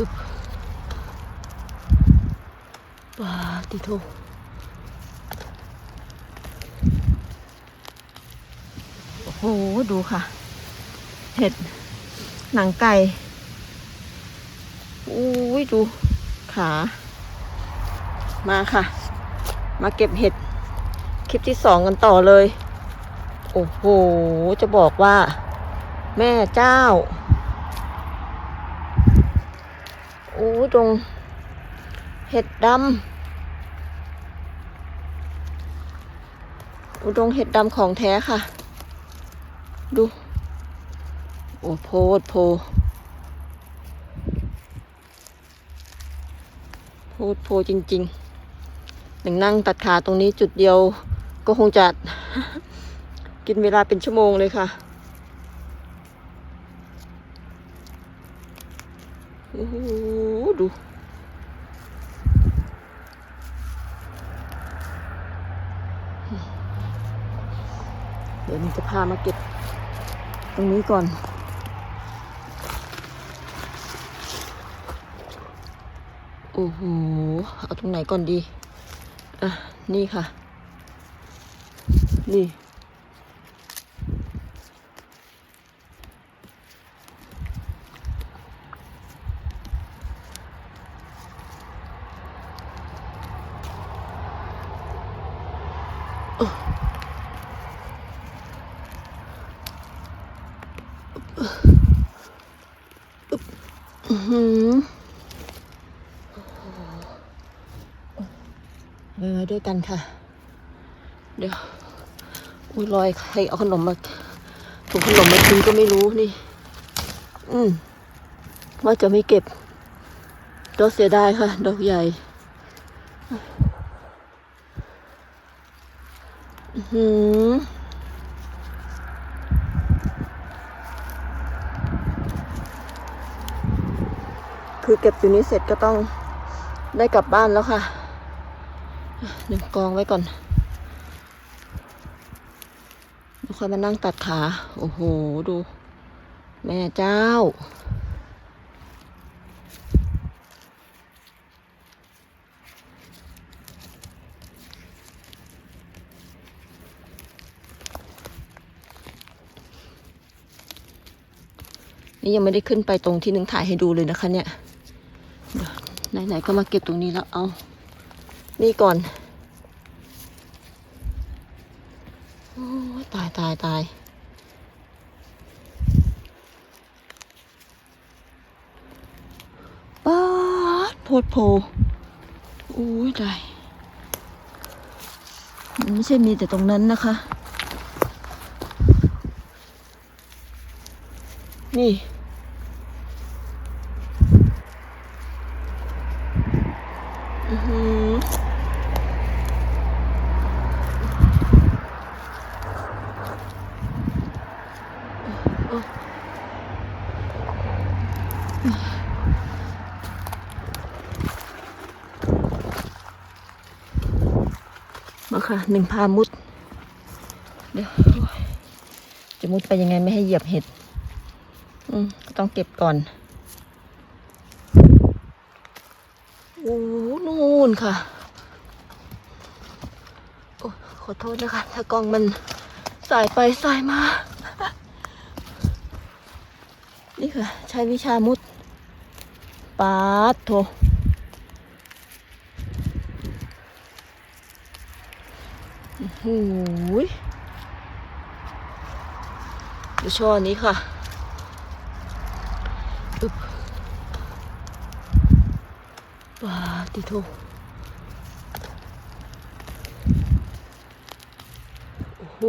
อึบปาติโทโอ้โห ดูค่ะเห็ด หนังไก่อุ้ย ดู ขา มาค่ะ มาเก็บเห็ด คลิปที่สองกันต่อเลย โอ้โห จะบอกว่า แม่เจ้า โอ้ย ตรงเห็ดดำอุดงเห็ดดำของแท้ค่ะ ดู โอ้โพดโพโพดโพจริงๆหนึ่งนั่งตัดขาตรงนี้จุดเดียวก็คงจะกินเวลาเป็นชั่วโมงเลยค่ะ โอ้โหดู เดี๋ยวมันจะพามาเก็บ ตรงนี้ก่อนโอ้โห เอาตรงไหนก่อนดี อะ นี่ค่ะ นี่ อื้อหือเออ ด้วยกันค่ะ เดี๋ยวอุ้ยลอยใครเอาขนมมาถุงขนมมาทิ้งก็ไม่รู้นี่ อืมว่าจะไม่เก็บก็เสียดายค่ะ ดอกใหญ่หืคือเก็บอยู่นี้เสร็จก็ต้องได้กลับบ้านแล้วค่ะ หนึ่งกองไว้ก่อนแล้วค่อยมานั่งตัดขา โอ้โห ดู แม่เจ้า นี่ยังไม่ได้ขึ้นไปตรงที่หนึ่งถ่ายให้ดูเลยนะคะเนี่ย ไหนๆก็มาเก็บตรงนี้แล้ว เอา นี่ก่อนโอ้ตายตายตายป๊าดโพดโพโอ้ยตายมันไม่ใช่มีแต่ตรงนั้นนะคะ นี่ อือหือ มาค่ะหนึ่งพามุด เดี๋ยวจะมุดไปยังไงไม่ให้เหยียบเห็ด อืมต้องเก็บก่อน โอ้นู่นค่ะ โอ้ขอโทษนะคะ ถ้ากล้องมันสายไปสายมา นี่ ค่ะ ใช้วิชามุดปาดโถโอ้โหยดูช่อนี้ค่ะอึบปาติโทโอ้โห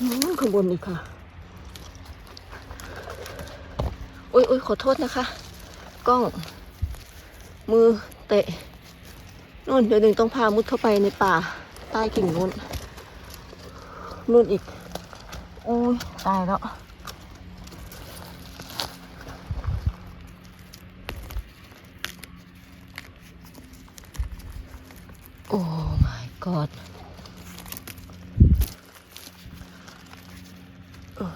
อืมข้างบนอีก ค่ะโอ้ยโอ้ยขอโทษนะคะ กล้อง มือเตะนู่นเดี๋ยวหนึ่งต้องพามุดเข้าไปในป่า ใต้กิ่งนู้นนู่นอีกโอ้ยตายแล้วโอ้ my god เออ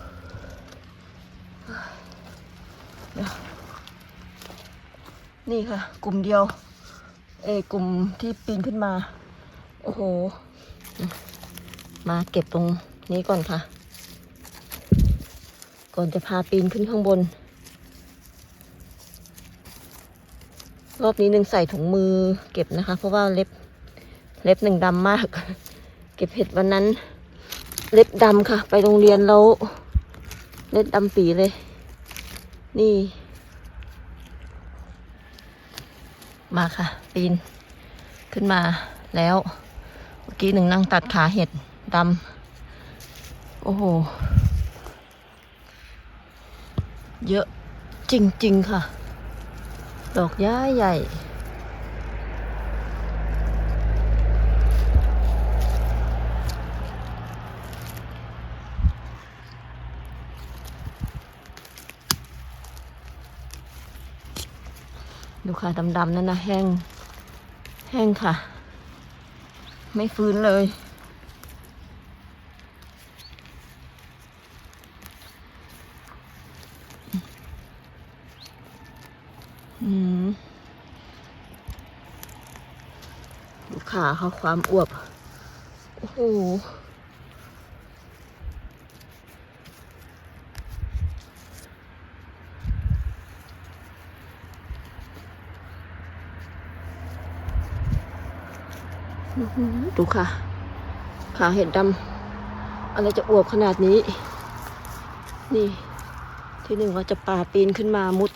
เดี๋ยว นี่ค่ะ กลุ่มเดียว เอกลุ่มที่ปีนขึ้นมา โอ้โห มาเก็บตรงนี้ก่อนค่ะ ก่อนจะพาปีนขึ้นข้างบน รอบนี้หนึ่งใส่ถุงมือเก็บนะคะ เพราะว่าเล็บ เล็บหนึ่งดำมาก เก็บเห็ดวันนั้น เล็บดำค่ะ ไปโรงเรียนแล้ว เล็บดำปีเลย นี่ มาค่ะ ปีนขึ้นมาแล้ว เมื่อกี้หนึ่งนั่งตัดขาเห็ดดำโอ้โห เยอะจริง ๆ ค่ะ ดอกย้าใหญ่ ดูค่ะดำๆนั่นนะแห้ง แห้งค่ะ ไม่ฟื้นเลยอืมดูขาเขาความอวบ โอ้โห อื้อหือ ดูค่ะ ขาเห็ดดำอะไรจะอวบขนาดนี้ นี่ ที่หนึ่งว่าจะป่าปีนขึ้นมามุด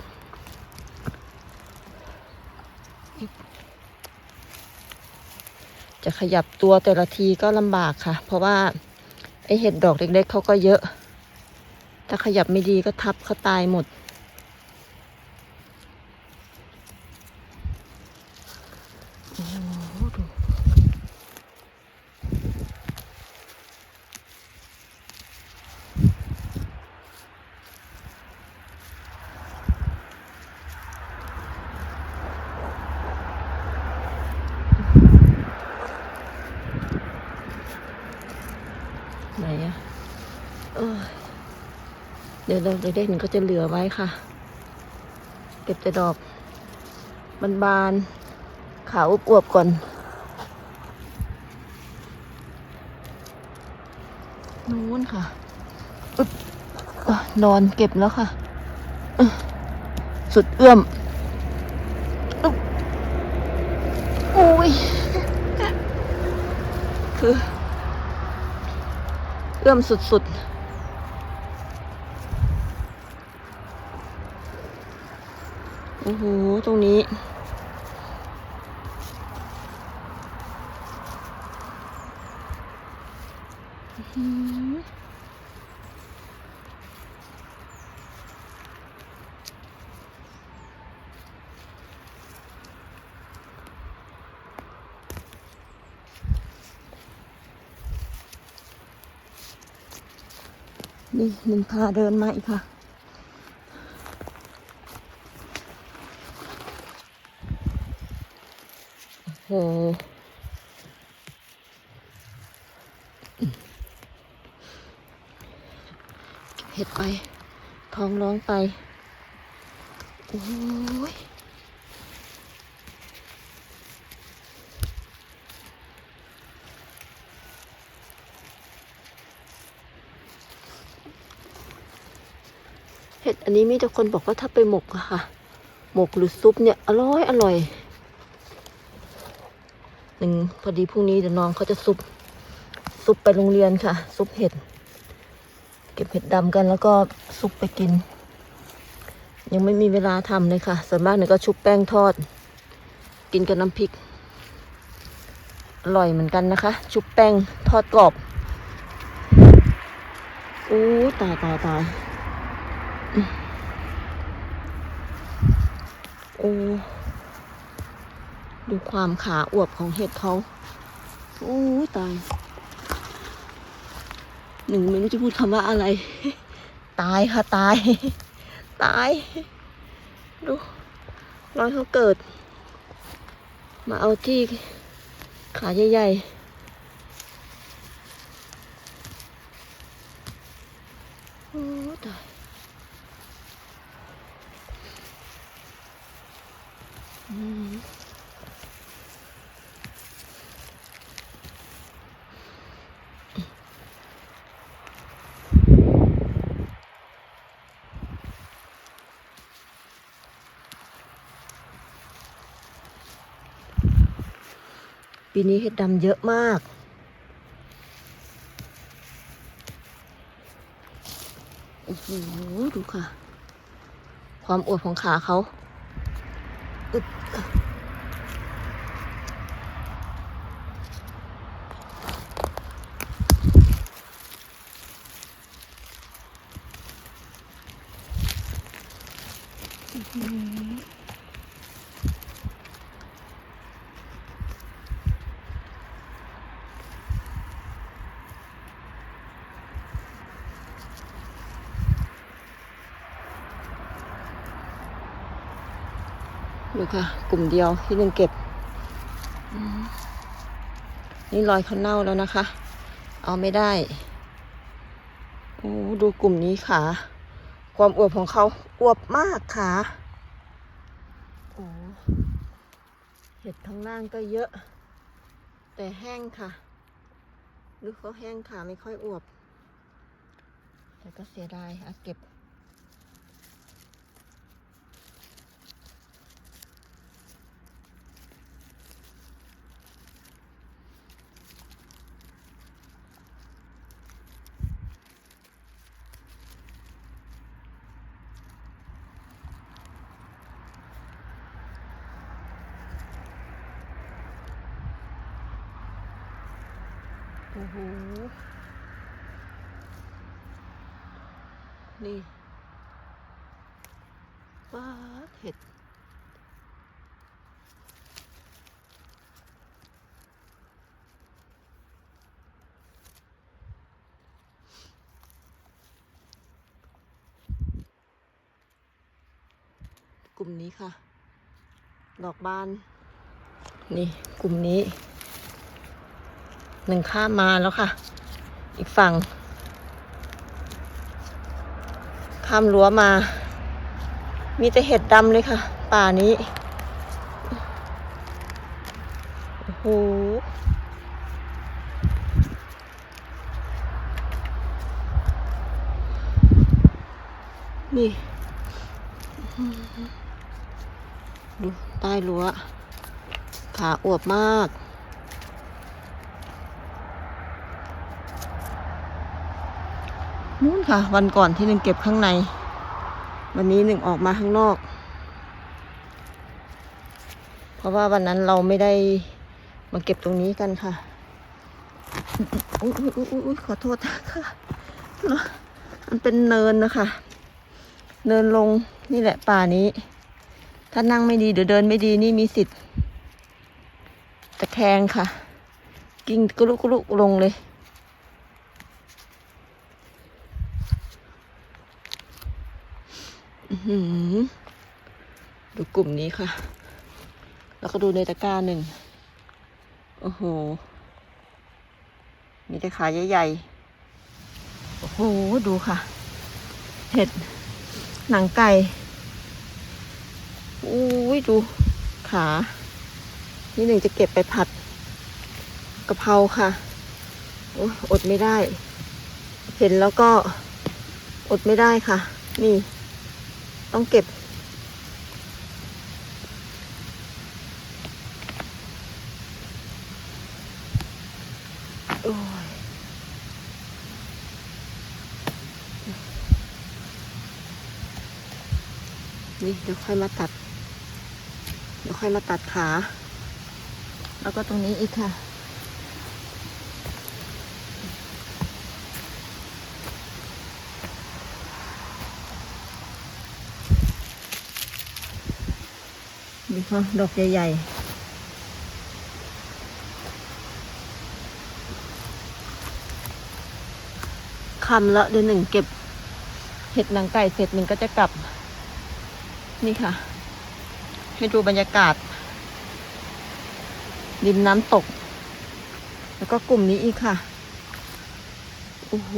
จะขยับตัวแต่ละทีก็ลำบากค่ะ เพราะว่าไอเห็ดดอกเล็กๆเขาก็เยอะ ถ้าขยับไม่ดีก็ทับเขาตายหมด โอ้โหดู ไหนอะเออ เดี๋ยวเราจะได้เห็นก็จะเหลือไว้ค่ะ เก็บแต่ดอกบานๆขาวอวบก่อนนู้นค่ะอึบนอนเก็บแล้วค่ะ สุดเอื้อมอึ๊บโอ้ย คือ เอื้อมสุดๆ โอ้โห ตรงนี้ นี่หนึ่งพาเดินมาอีกค่ะ โอ้โห เห็ดไป ท้องร้องไป โอ้ยเห็ดอันนี้มีแต่คนบอกว่าถ้าไปหมกอะค่ะ หมกหรือซุปเนี่ย อร่อย อร่อยหนึ่งพอดีพรุ่งนี้เดี๋ยวน้องเขาจะซุป ซุปไปโรงเรียนค่ะ ซุปเห็ด เก็บเห็ดดำกันแล้วก็ซุปไปกิน ยังไม่มีเวลาทำเลยค่ะส่วนมากเนี่ยก็ชุบแป้งทอด กินกับน้ำพริก อร่อยเหมือนกันนะคะ ชุบแป้งทอดกรอบอู้ตายตายตายโอ้ดูความขาอวบของเห็ดเขาโอ้ยตาย หนึ่งไม่รู้จะพูดคำว่าอะไร ตายค่ะตาย ตาย ดูน้อยเขาเกิด มาเอาที่ขาใหญ่ๆโอ้ตาย ปีนี้เห็ดดำเยอะมาก โอ้โห ดูค่ะ ความอวดของขาเขาอึด ดูค่ะ กลุ่มเดียวที่ยังเก็บ นี่รอยเขาเน่าแล้วนะคะ เอาไม่ได้โอ้ดูกลุ่มนี้ขาความอวบของเขาอวบมากขาโอ้เห็ดข้างล่างก็เยอะ แต่แห้งค่ะหรือเขาแห้งขาไม่ค่อยอวบ แต่ก็เสียดายอะเก็บ โอ้โห นี่ว้าดเห็ด กลุ่มนี้ค่ะ ดอกบาน นี่กลุ่มนี้ หนึ่งข้ามมาแล้วค่ะ อีกฝั่ง ข้ามรั้วมา มีแต่เห็ดดำเลยค่ะ ป่านี้ โอ้โหนี่ ใต้รั้ว ขาอวบมาก นู่นค่ะ วันก่อนที่หนึ่งเก็บข้างใน วันนี้หนึ่งออกมาข้างนอก เพราะว่าวันนั้นเราไม่ได้มาเก็บตรงนี้กันค่ะอุ้ยอุ้ยอุ้ยอุ้ยขอโทษค่ะมันเป็นเนินนะคะ เนินลงนี่แหละป่านี้ ถ้านั่งไม่ดีเดี๋ยวเดินไม่ดีนี่มีสิทธิ์ตะแคงค่ะ กิ่งกรุกรุลงเลยอื้อหือดูกลุ่มนี้ค่ะ แล้วก็ดูในตะกร้าหนึ่ง โอ้โห มีแต่ขาใหญ่ๆ โอ้โห ดูค่ะ เห็ด หนังไก่ อุ้ยดูขา นี่หนึ่งจะเก็บไปผัดกะเพราค่ะออดไม่ได้ เห็นแล้วก็อดไม่ได้ค่ะ นี่ ต้องเก็บ โอ้ยนี่เดี๋ยวค่อยมาตัด ค่อยมาตัดขา แล้วก็ตรงนี้อีกค่ะนี่ค่ะดอกใหญ่ๆคำแล้วเดือนหนึ่งเก็บเห็ดนางไก่เสร็จหนึ่งก็จะกลับ นี่ค่ะ ให้ดูบรรยากาศริมน้ำตก แล้วก็กลุ่มนี้อีกค่ะ โอ้โห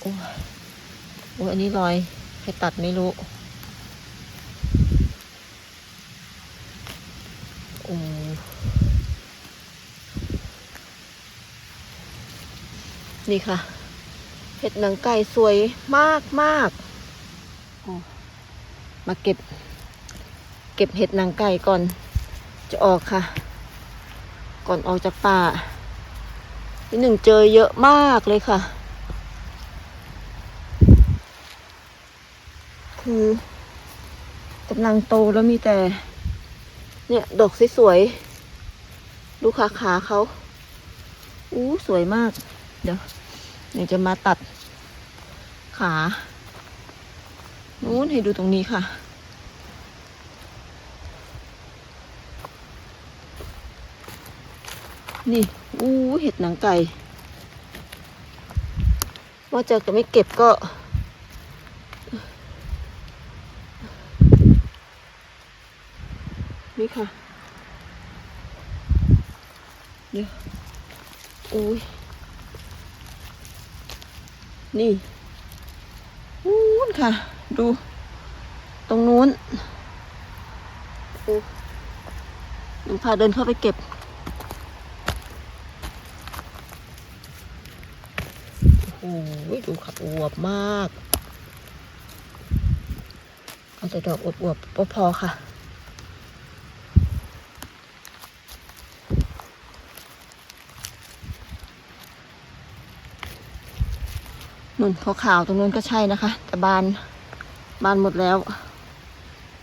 โอ้โอ้ยอันนี้รอยใครตัดไม่รู้ โอ้นี่ค่ะเห็ดหนังไก่สวยมากมากโอ้ มาเก็บ เก็บเห็ดหนังไก่ก่อนจะออกค่ะ ก่อนออกจากป่าที่หนึ่งเจอเยอะมากเลยค่ะ คือกำลังโตแล้วมีแต่ เนี่ยดอกสวยๆดูขาขาเขาอู้สวยมาก เดี๋ยวเดี๋ยวจะมาตัดขา นู้นให้ดูตรงนี้ค่ะ นี่อู้เห็ดหนังไก่ว่าจะไม่เก็บก็ นี่ค่ะเดี๋ยวอุ้ยนี่นู้นค่ะ ดู ตรงนู้นโอ้หนูพาเดินเข้าไปเก็บ โอ้โหดูค่ะอวบมาก เอาแต่ดอกอวบๆพอๆค่ะนุ่นขาวๆตรงนู้นก็ใช่นะคะ แต่บาน บานหมดแล้ว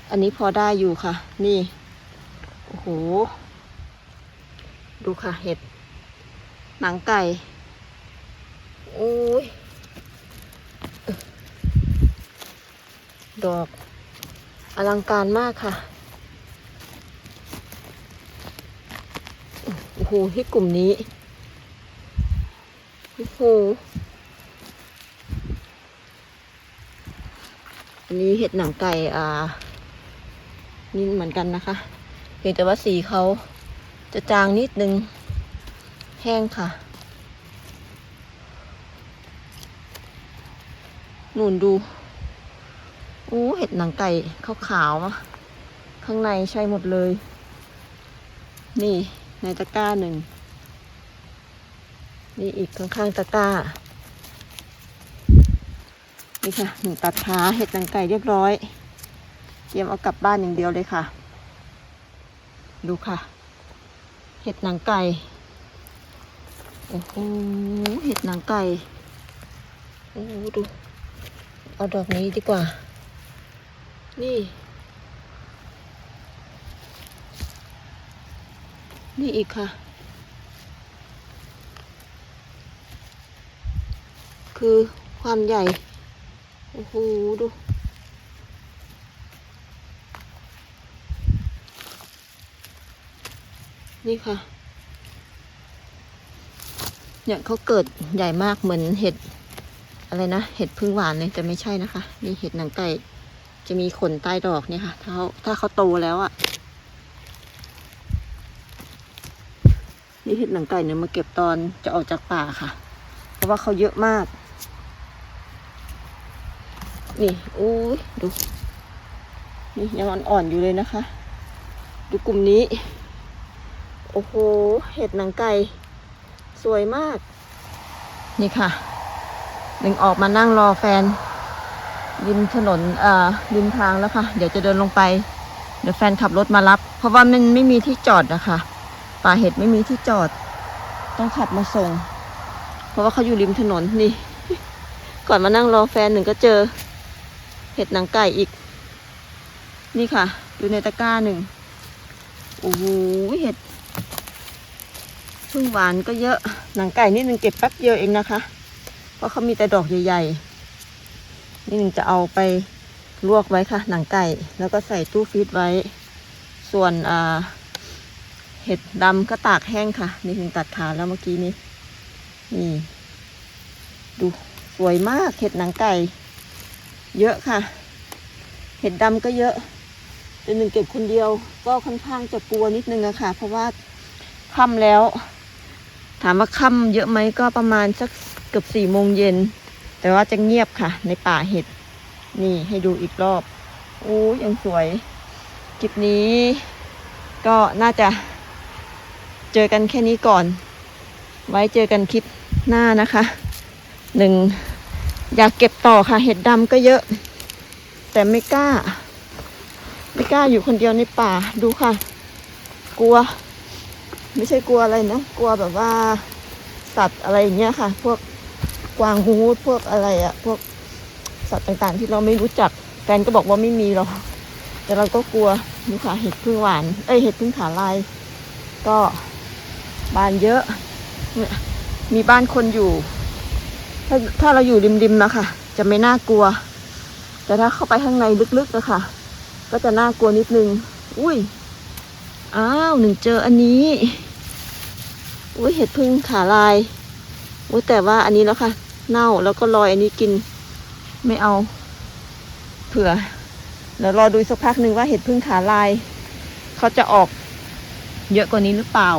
อันนี้พอได้อยู่ค่ะ นี่ โอ้โห ดูค่ะเห็ด หนังไก่ โอ้ย ดอกอลังการมากค่ะ โอ้โหที่กลุ่มนี้ โอ้โห อันนี้เห็ดหนังไก่อ่า นี่เหมือนกันนะคะเพียงแต่ว่าสีเขาจะจางนิดนึง แห้งค่ะหนู่นดูโอ้เห็ดหนังไก่ขาวๆอะข้างในใช่หมดเลย นี่ในตะกร้าหนึ่ง นี่อีกข้างๆตะกร้า นี่ค่ะหนึ่งตัดขาเห็ดหนังไก่เรียบร้อย เตรียมเอากลับบ้านอย่างเดียวเลยค่ะ ดูค่ะ เห็ดหนังไก่ โอ้โห เห็ดหนังไก่ โอ้โหดู เอาดอกนี้ดีกว่า นี่ นี่อีกค่ะคือความใหญ่ โอ้โห ดู นี่ค่ะ เนี่ยเขาเกิดใหญ่มากเหมือนเห็ด อะไรนะ เห็ดพึ่งหวานเลยแต่ไม่ใช่นะคะ นี่เห็ดหนังไก่ จะมีขนใต้ดอกเนี่ยค่ะ ถ้าเขาถ้าเขาโตแล้วอะ่ะนี่เห็ดหนังไก่เนี่ยมาเก็บตอนจะออกจากป่าค่ะ เพราะว่าเขาเยอะมาก นี่อุ้ยดูนี่ยังอ่อนๆอยู่เลยนะคะ ดูกลุ่มนี้ โอ้โห เห็ดหนังไก่สวยมาก นี่ค่ะ หนึ่งออกมานั่งรอแฟน ริมถนนเอ่อริมทางแล้วค่ะ เดี๋ยวจะเดินลงไป เดี๋ยวแฟนขับรถมารับ เพราะว่ามันไม่มีที่จอดนะคะป่าเห็ดไม่มีที่จอด ต้องขับมาส่ง เพราะว่าเขาอยู่ริมถนนนี่ ก่อนมานั่งรอแฟนหนึ่งก็เจอ เห็ดหนังไก่อีก นี่ค่ะ อยู่ในตะกร้าหนึ่งโอ้โหเห็ดพึ่งหวานก็เยอะหนังไก่นี่หนึ่งเก็บแป๊บเดียวเองนะคะ เพราะเขามีแต่ดอกใหญ่ๆ นี่หนึ่งจะเอาไปลวกไว้ค่ะ หนังไก่ แล้วก็ใส่ตู้ฟรีซไว้ ส่วนอ่าเห็ดดำก็ตากแห้งค่ะ นี่หนึ่งตัดขาแล้วเมื่อกี้นี้นี่ ดูสวยมากเห็ดหนังไก่ เยอะค่ะ เห็ดดำก็เยอะเป็นหนึ่งเก็บคนเดียว ก็ค่อนข้างจะกลัวนิดนึงอะค่ะ เพราะว่าค่ำแล้ว ถามว่าค่ำเยอะไหมก็ประมาณสักเกือบสี่โมงเย็น แต่ว่าจะเงียบค่ะ ในป่าเห็ด นี่ให้ดูอีกรอบโอ้ยังสวย คลิปนี้ ก็น่าจะเจอกันแค่นี้ก่อน ไว้เจอกันคลิปหน้านะคะหนึ่ง อยากเก็บต่อค่ะ เห็ดดำก็เยอะ แต่ไม่กล้า ไม่กล้าอยู่คนเดียวในป่าดูค่ะ กลัว ไม่ใช่กลัวอะไรนะ กลัวแบบว่าสัตว์อะไรอย่างเงี้ยค่ะ พวกกวางฮูดพวกอะไรอะพวกสัตว์ต่างๆ ที่เราไม่รู้จักแฟนก็บอกว่าไม่มีหรอกแต่เราก็กลัวดูค่ะเห็ดพึ่งหวาน เอ้ยเห็ดพึ่งขาลายก็บานเยอะ มีบ้านคนอยู่ ถ้าถ้าเราอยู่ริมๆนะคะจะไม่น่ากลัว แต่ถ้าเข้าไปข้างในลึกๆนะคะก็จะน่ากลัวนิดนึง อุ้ย อ้าวหนึ่งเจออันนี้ อุ้ยเห็ดพึ่งขาลาย อุ้ยแต่ว่าอันนี้แล้วค่ะ เน่าแล้วก็ลอยอันนี้กิน ไม่เอา เผื่อเดี๋ยวรอดูสักพักหนึ่งว่าเห็ดพึ่งขาลาย เขาจะออกเยอะกว่านี้หรือเปล่า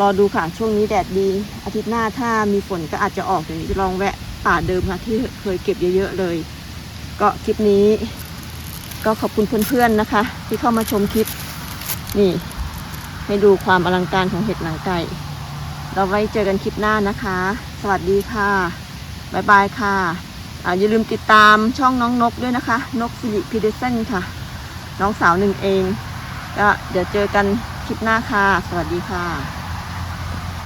รอดูค่ะ ช่วงนี้แดดดี อาทิตย์หน้าถ้ามีฝนก็อาจจะออกเดี๋ยวจะลองแวะป่าเดิมค่ะที่เคยเก็บเยอะๆเลย ก็คลิปนี้ ก็ขอบคุณเพื่อนๆนะคะ ที่เข้ามาชมคลิป นี่ ให้ดูความอลังการของเห็ดหนังไก่ เราไว้เจอกันคลิปหน้านะคะ สวัสดีค่ะบ๊ายบายค่ะอ่าอย่าลืมติดตามช่องน้องนกด้วยนะคะ นกสิริพีเดเซนค่ะ น้องสาวหนึ่งเองก็เดี๋ยวเจอกันคลิปหน้าค่ะ สวัสดีค่ะ